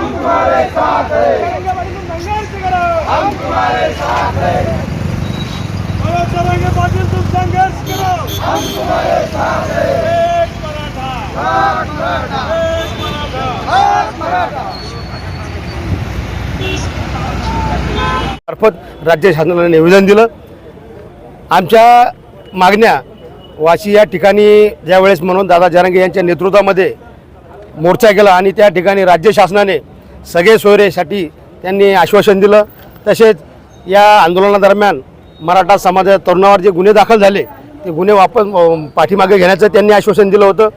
हम तुम्हारे साथ हैं हम तुम्हारे साथ हैं और चलेंगे पाटील तुम संघर्ष करो हम तुम्हारे साथ हैं एक मराठा एक मराठा एक मराठा एक मराठा मार्फत राज्य शासनाला निवेदन दिलं. आमच्या मागण्या वाशी या ठिकाणी ज्यावेळेस म्हणून दादा जरांगे यांच्या नेतृत्वामध्ये मोर्चा केला आणि त्या ठिकाणी राज्य शासनाने सगळे सोयरेसाठी त्यांनी आश्वासन दिलं. तसेच या आंदोलनादरम्यान मराठा समाजाच्या तरुणावर जे गुन्हे दाखल झाले ते गुन्हे वापस पाठीमागे घेण्याचं त्यांनी आश्वासन दिलं होतं.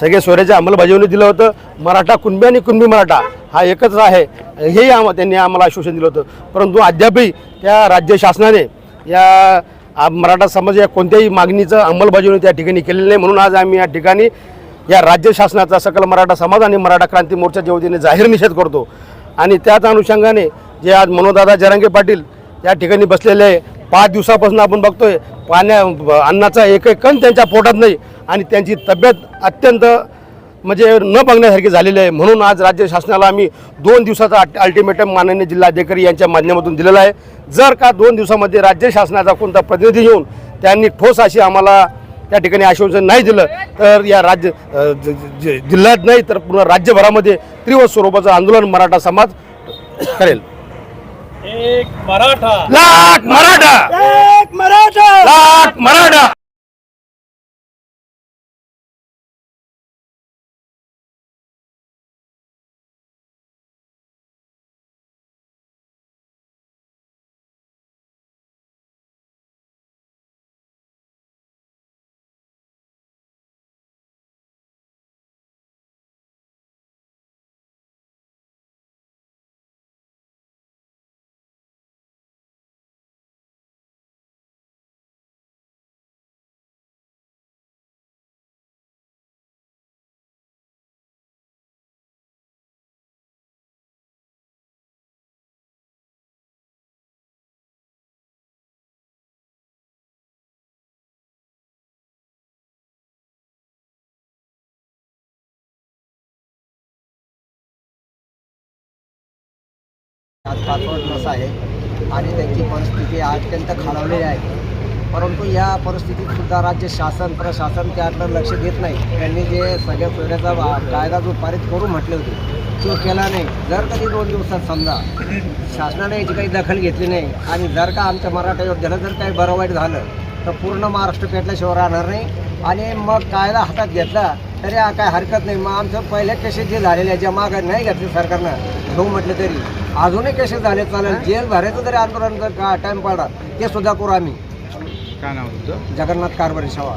सगळे सोयऱ्याच्या अंमलबजावणी दिलं होतं. मराठा कुणबी आणि कुणबी मराठा हा एकच आहे. हेही आम त्यांनी आम्हाला आश्वासन दिलं होतं. परंतु अद्यापही त्या राज्य शासनाने या मराठा समाज या कोणत्याही मागणीचं अंमलबजावणी त्या ठिकाणी केलेली नाही. म्हणून आज आम्ही या ठिकाणी या राज्य शासनाचा सकल मराठा समाज आणि मराठा क्रांती मोर्चाच्या वतीने जाहीर निषेध करतो आणि त्याच अनुषंगाने जे आज मनोदादा जरांगे पाटील या ठिकाणी बसलेले आहे पाच दिवसापासून आपण बघतोय पाण्या अन्नाचा एक एक कण त्यांच्या पोटात नाही आणि त्यांची तब्येत अत्यंत म्हणजे न बघण्यासारखी झालेली आहे. म्हणून आज राज्य शासनाला आम्ही दोन दिवसाचा अल्टिमेटम माननीय जिल्हाधिकारी यांच्या माध्यमातून दिलेला आहे. जर का दोन दिवसामध्ये राज्य शासनाचा कोणता प्रतिनिधी येऊन त्यांनी ठोस अशी आम्हाला त्या ठिकाणी आश्वासन नाही दिलं तर या राज्य जिल्ह्यात नाही तर पूर्ण राज्यभरामध्ये तीव्र स्वरूपाचं आंदोलन मराठा समाज करेल. एक मराठा. लाख मराठा! एक मराठा! लाख मराठा! आज पाचवड नस आहे. आणि त्यांची परिस्थिती अत्यंत खालावलेली आहे. परंतु या परिस्थितीत सुद्धा राज्य शासन प्रशासन त्याकडे लक्ष देत नाही. त्यांनी जे सगळ्या सोयऱ्याचा कायदा जो पारित करू म्हटले होते तो केला नाही. जर कधी दोन दिवसात समजा शासनाने याची काही दखल घेतली नाही आणि जर का आमच्या मराठा योद्ध्याला जर काही बरं वाईट झालं तर पूर्ण महाराष्ट्र पेटल्याशिवाय राहणार नाही. आणि मग कायदा हातात घेतला तरी आ- काय हरकत नाही. मग आमचं पहिल्या केसेस जे झालेले आहे ज्या मागं नाही घेतले सरकारनं घेऊ म्हटलं तरी. अजूनही केसेस झाले चालेल. जेल भरायचं जरी आंदोलन जर का टाईम पडला ते सुद्धा करू आम्ही. काय नाव तुमचं? जगन्नाथ कारभारी शवा